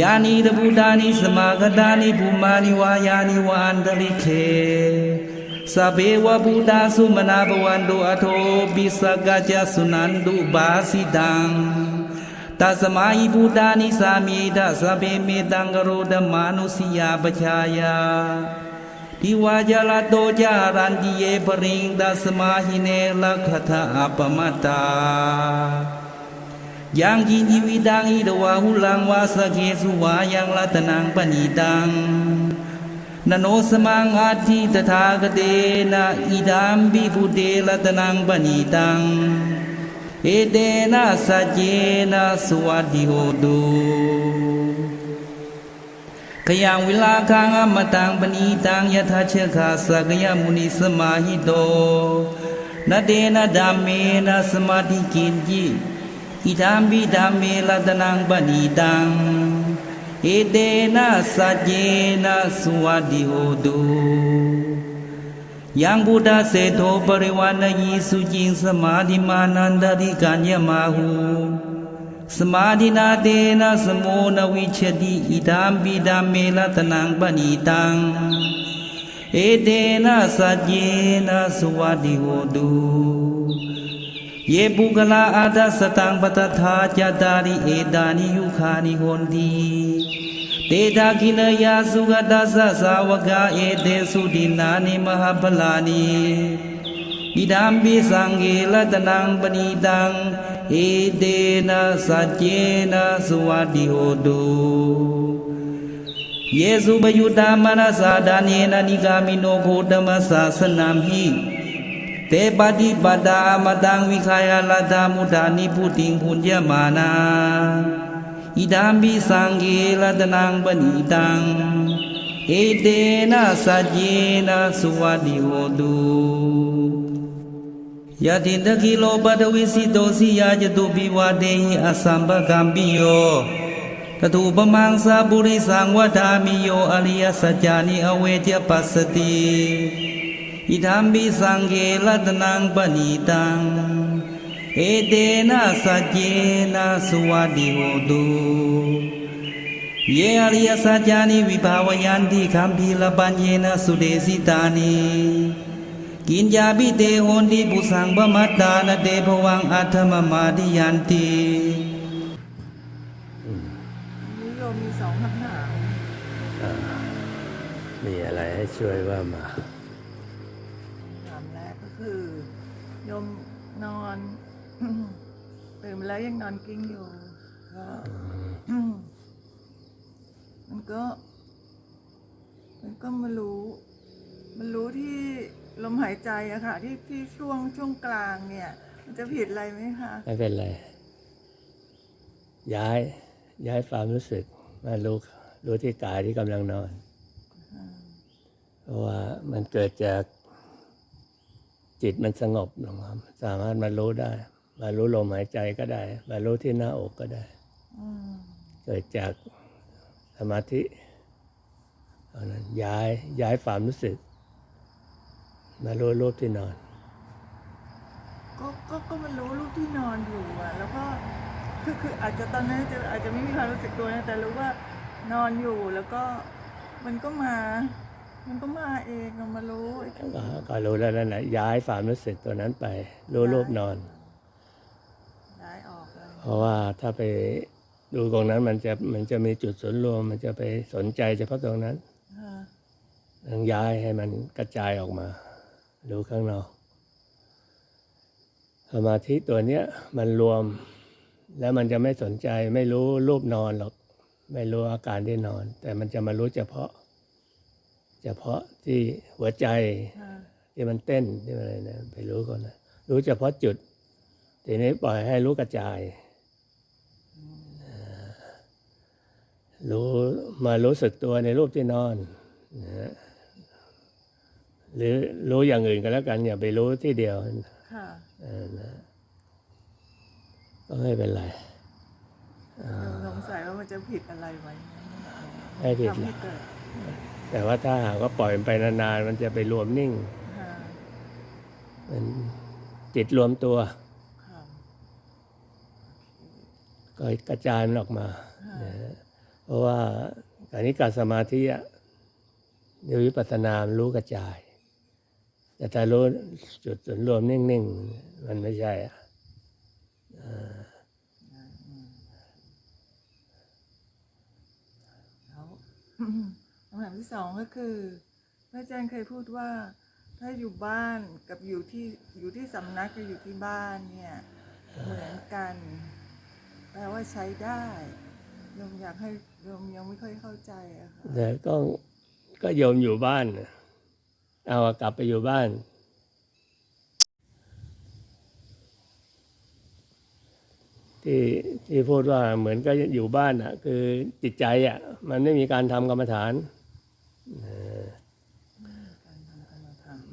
ยานีตบูดานิสมากดานิบูมานิวายานิวานดริเคสเบวบูดาสุมนาบวันโดอโทปิสกาจสุนันดุบาสิดังตาสมาอิบูดานิสามีดาสเบเมตังกโรดมานุสิยาปชายาทิวาจลาโตจารันติเยปริงดาสมาหิเนลคทาอปมตา ยังกินยีวิดังอิดวาหุลังวาสเกสุวายังรัตนังปณีดังนโนสมังอาทิตถากเตนะอิดามบิภูเตรัตนังปณีดัง เอเดนะสัจเจนะสวัสดิโหตุขยังเวลาคังอมตังปณีตังยทาเชคาสักยมุนิสมาหิโตนาเดนะดามเมนะสมาธิกินจี อิธัมปิดัมเมลัตนังปณีตัง เอเตนะสัจเจนะสุวัติโหตุยังบุตตเสโทปริวานยีสุจิงสมาธิมานันตริกัญญมาหูสมาธินาเตนะสโมนวิชติอิดามปิดามเมลตนังปณิตัง เอเตนะสัจเจนะสุวัติโหตุ เยบุกลาอาดาสตังปตถาจัดาริเอดานิยุคานิโหนดีเตดากินยาสุกดาสสาวกาเอเดสุดินานิมหาพลานีอิดามบิสังเกลตนังปณีดังเอเดนะสัจเจนะสวัสดิโอดูเยซูบยุดามนาสาดานีนานิกามิโนโคตมัสสาสนามหี เตปฏิปดามาดังวิคายาลาดามุดานิพุติงพุญญามานาอิดามบิสังเกลตนังปณิตัง เอเตนะสัจเจนะสุวัดิโหตุยะตินทะกิโลปัตวิสิโตสิยาจตุปิวาเดหิอสัมปะกัมปิโยตถุปมังสาบุริสังวทามิโยอริยสัจจานิอเวทปัสสติ อิธรมบิสังเกลัตนังปณิตัง เอเดนะสัจเจนะสวัสดิโหตูเยอริยสัจญานิวิภาวยันติคัมภีรปัญเยนะสุเดสิตานิกินยาบิเตโหนติปุสังบมัตตานะเตภวังอัธมมาติยันตีเรามีสองคำถามมีอะไรให้ช่วยว่ามา ยมนอนตื่นมาแล้วยังนอนกิ้งอยู่ก็มันก็ มันก็มารู้ มันรู้ที่ลมหายใจอะค่ะ ที่ที่ช่วงช่วงกลางเนี่ย มันจะผิดอะไรไหมคะไม่เป็นไร ย้าย ย้ายความรู้สึกมารู้รู้ที่กายที่กำลังนอน เพราะว่ามันเกิดจาก จิตมันสงบลงครับสามารถมารู้ได้ มารู้ลมหายใจก็ได้ มารู้ที่หน้าอกก็ได้เกิดจากสมาธิเพรนั้นย้ายย้ายความรู้สึก มารู้รูปที่นอน ก็ก็ก็มันรู้ลูกที่นอนอยู่อะแล้วก็คือคืออาจจะตอนนั้นจะอาจจะไม่มีความรู้สึกตัวนะแต่รู้ว่านอนอยู่แล้วก็มันก็มา มันก็มาเองอะมารู้ไอ้ที่ก็ก็รู้แล้วนั่นแหละย้ายความรู้สึกตัวนั้นไป รู้รูปนอน ย้ายออกเลย เพราะว่าถ้าไปดูตรงนั้นมันจะมันจะมีจุดศูนย์รวม มันจะไปสนใจเฉพาะตรงนั้นค่ะต้องย้ายให้มันกระจายออกมาดูข้างนอกสมาธิตัวเนี้ยมันรวม แล้วมันจะไม่สนใจ ไม่รู้รูปนอนหรอก ไม่รู้อาการที่นอน แต่มันจะมารู้เฉพาะ เฉพาะที่หัวใจค่ะที่มันเต้นที่มันอะไรนะไปรู้ก่อนนะรู้เฉพาะจุด ทีนี้ปล่อยให้รู้กระจายเอ่อรู้มารู้สึกตัวในรูปที่นอนนะฮะหรือรู้อย่างอื่นก็แล้วกัน อย่าไปรู้ที่เดียวค่ะเออนะก็ไม่เป็นไรสงสัยว่ามันจะผิดอะไรไหมไม่ผิดทำหรให้อกเกิด แต่ว่าถ้าหากว่าปล่อยมันไปนานๆมันจะไปรวมนิ่งมันจิตรวมตัว ก็กระจายมันออกมา เพราะว่าการนี้การสมาธิเดี๋ยววิปัสสนามรู้กระจาย แต่ถ้ารู้จุดส่วนรวมนิ่งๆ มันไม่ใช่อะแล้ว คำถามที่สองก็คือพระอาจารย์เคยพูดว่า ถ้าอยู่บ้านกับอยู่ที่อยู่ที่สำนักกับอยู่ที่บ้านเนี่ยเหมือนกันแปลว่าใช้ได้โยมอยากให้โยมยังไม่ค่อยเข้าใจอะค่ะแต่ก็ก็โยมอยู่บ้านเอากลับไปอยู่บ้านที่ที่พูดว่าเหมือนก็อยู่บ้านอะ คือจิตใจอะ มันไม่มีการทำกรรมฐานเออ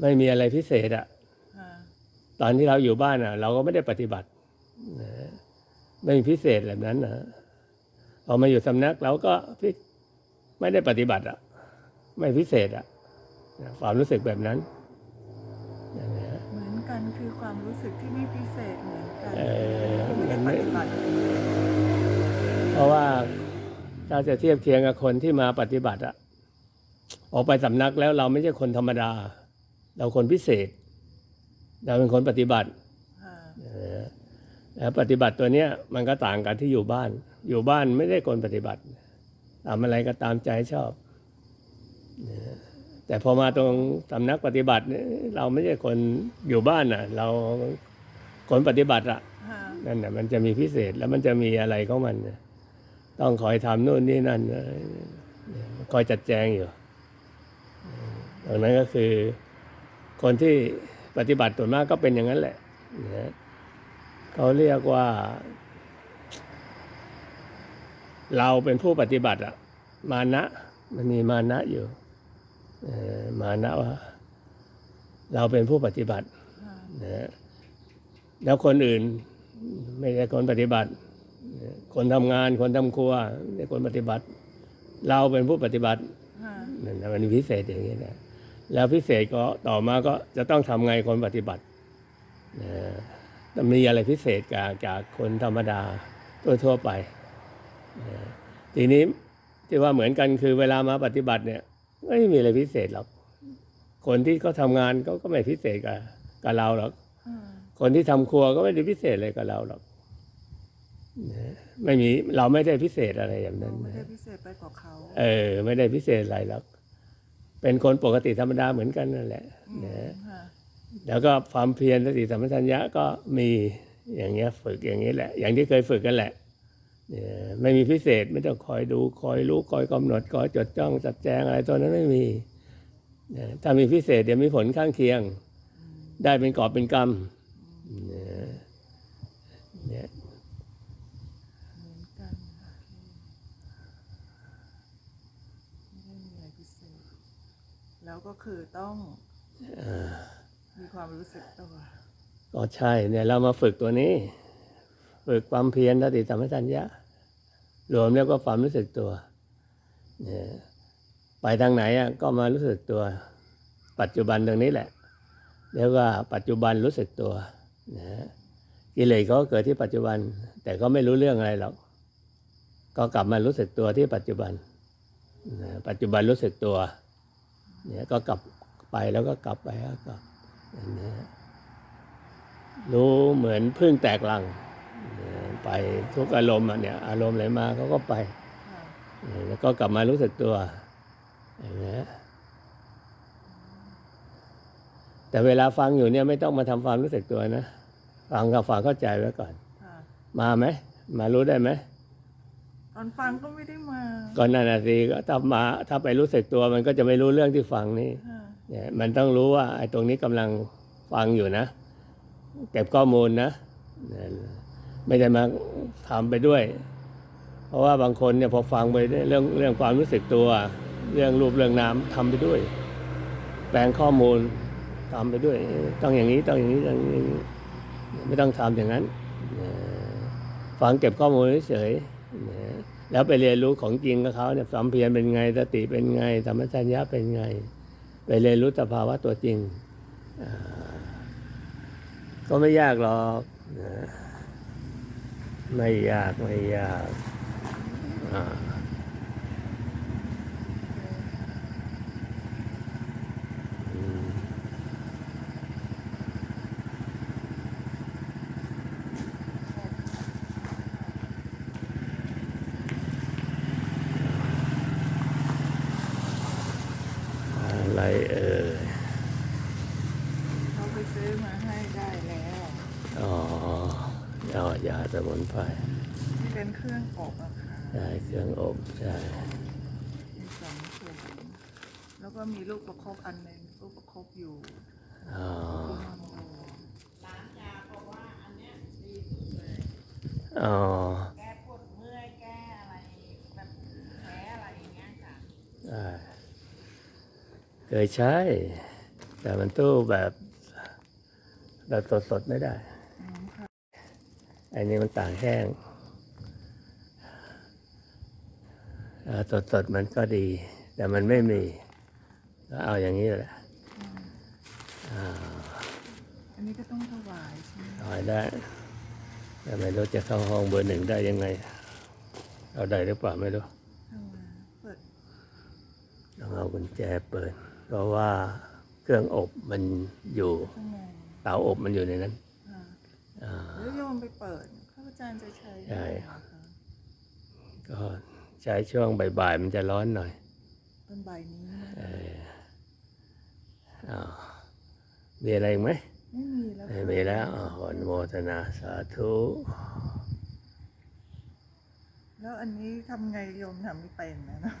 ไม่มีอะไรพิเศษอะค่ะตอนที่เราอยู่บ้านอะเราก็ไม่ได้ปฏิบัตินะไม่มีพิเศษแบบนั้นนะพอมาอยู่สำนักเราก็พิไม่ได้ปฏิบัติอะไม่พิเศษอะนะความรู้สึกแบบนั้นอย่างนี้ยเหมือนกันคือความรู้สึกที่ไม่พิเศษเหมือนกันเออไม่ได้มันปไม่ฏิบัติเพราะว่าถ้าจะเทียบเคียงกับคนที่มาปฏิบัติอะออกไปสำนักแล้วเราไม่ใช่คนธรรมดา เราคนพิเศษ เราเป็นคนปฏิบัติค่ะเออแล้วปฏิบัติตัวเนี้ยมันก็ต่างกันที่อยู่บ้าน อยู่บ้านไม่ได้คนปฏิบัติทำอะไรก็ตามใจชอบเออแต่พอมาตรงสำนักปฏิบัติเนี่ยเราไม่ใช่คนอยู่บ้านน่ะ เราคนปฏิบัติอะค่ะนั่นน่ะมันจะมีพิเศษแล้วมันจะมีอะไรของมันน่ะต้องคอยทำนู่นนี่นั่นเออคอยจัดแจงอยู่เออดังนั้นก็คือ คนที่ปฏิบัติส่วนมากก็เป็นอย่างนั้นแหละนะเขาเรียกว่า เราเป็นผู้ปฏิบัติอะมานะ มันมีมานะอยู่เอ่อมานะว่า เราเป็นผู้ปฏิบัติค่ะนะแล้วคนอื่น ไม่ใช่คนปฏิบัตินะคนทำงานคนทำครัวไม่ใช่คนปฏิบัติ เราเป็นผู้ปฏิบัติค่ะนั่นนะมันพิเศษอย่างนี้นะ แล้วพิเศษก็ต่อมาก็จะต้องทำไงคนปฏิบัตินะต้องมีอะไรพิเศษจากจากคนธรรมดาทั่วๆไปนะทีนี้ที่ว่าเหมือนกันคือเวลามาปฏิบัติเนี่ยไม่มีอะไรพิเศษหรอก คนที่เขาทำงานเขาก็ไม่พิเศษกับกับเราหรอกค่ะคนที่ทำครัวก็ไม่ได้พิเศษอะไรกับเราหรอกนะไม่มีเราไม่ได้พิเศษอะไรอย่างเรานั้นไม่นะได้พิเศษไปกว่าเขาเออ ไม่ได้พิเศษอะไรหรอก เป็นคนปกติธรรมดาเหมือนกันนั่นแหละอืมนะค่ะแล้วก็ความเพียรสติสัมปชัญญะก็มีอย่างเงี้ยฝึกอย่างนี้แหละ อย่างที่เคยฝึกกันแหละเนี่ยไม่มีพิเศษไม่ต้องคอยดูคอยรู้คอยกำหนดคอยจดจ้องจัดแจงอะไรตัวนั้นไม่มีนะถ้ามีพิเศษเดี๋ยวมีผลข้างเคียง ได้เป็นกอบเป็นกรรมเนี่ยเนี่ย เหมือนกันค่ะไม่ได้มีอะไรพิเศษ แล้ว ก็คือต้องมีความรู้สึกตัวก็ใช่เนี่ยเรามาฝึกตัวนี้ ฝึกความเพียรสติสัมปชัญญะรวมแล้วก็ความรู้สึกตัวเนี่ยไปทางไหนอะก็มารู้สึกตัว ปัจจุบันตรงนี้แหละเรียกว่าปัจจุบันรู้สึกตัวนะกิเลสเขาก็เกิดที่ปัจจุบัน แต่ก็ไม่รู้เรื่องอะไรหรอกก็กลับมารู้สึกตัวที่ปัจจุบันนะปัจจุบันรู้สึกตัว เนี่ยก็กลับไปแล้วก็กลับไปแล้วก็กลับอย่างนี้ยรู้เหมือนพึ่งแตกลังเนี่ยไปทุกอารมณ์อะเนี่ย อารมณ์ไหนมาเขาก็ไปค่ะเนี่ยแล้วก็กลับมารู้สึกตัวอย่างเงี้ยแต่เวลาฟังอยู่เนี่ยไม่ต้องมาทำความรู้สึกตัวนะ ฟังกับฟังเข้าใจไว้ก่อนค่ะมาไหม มารู้ได้ไหมต อนฟังก็ไม่ได้มาก่อนนานาทีก็ถ้ามาถ้าไปรู้สึกตัวมันก็จะไม่รู้เรื่องที่ฟังนี่ค่ะเนี่ยมันต้องรู้ว่าไอ้ตรงนี้กำลังฟังอยู่นะ เก็บข้อมูลนะเนี่ยไม่ได้มาทำไปด้วย เพราะว่าบางคนเนี่ยพอฟังไปเรื่องเรื่องความรู้สึกตัว เรื่องรูปเรื่องนามทำไปด้วย แปลงข้อมูลทำไปด้วย ต้องอย่างนี้ต้องอย่างนี้ต้องอย่างนี้ ไม่ต้องทำอย่างนั้นเนี่ยฟังเก็บข้อมูลเฉยๆเนี่ย แล้วไปเรียนรู้ของจริงกับเขาเนี่ยสัมเพียรเป็นไงสติเป็นไงธรรมชัญญะเป็นไง ไปเรียนรู้สภาวะตัวจริง ก็ไม่ยากหรอกไม่ยากไม่ยากอ่า อะไรเอ่ย เขาไปซื้อมาให้ได้แล้ว อ๋อ เอายาสมุนไพรที่เป็นเครื่องอบอะค่ะใช่เครื่องอบใช่มีสองถุงแล้วก็มีลูกประคบอันหนึ่งลูกประคบอยู่อ๋อที่ห้องโรงอ๋อแก้ปวดเมื่อยแก้อะไรแบบแพ้อะไรอย่างเงี้ยค่ะได้เคยใช้ แต่มันตู้แบบ แบบสดๆไม่ได้อืมค่ะ อันนี้มันต่างแห้งสดสดๆมันก็ดี แต่มันไม่มี ก็เอาอย่างนี้แหละอืมอ่าอันนี้ก็ต้องถวายใช่ไหมถอยได้ แต่ไม่รู้จะเข้าห้องเบอร์หนึ่งได้ยังไง เอาได้หรือเปล่าไม่รู้เข้ามาเปิดต้องเอากุญแจเปิด เพราะว่าเครื่องอบมันอยู่ข้างในเตาอบมันอยู่ในนั้นอ่าอ่า แล้วโยมไปเปิดข้าพเจ้าจะใช้ใช่ได้เหรอคะก็ใช้ช่วงบ่ายๆมันจะร้อนหน่อยต้นใบนี้นะเอออ้าวมีอะไรอีกไหมไม่มีแล้วไม่ค่ะมีแล้วอ๋ออนุโมทนาสาธุแล้วอันนี้ทำไงโยมทำไม่เป็นนะ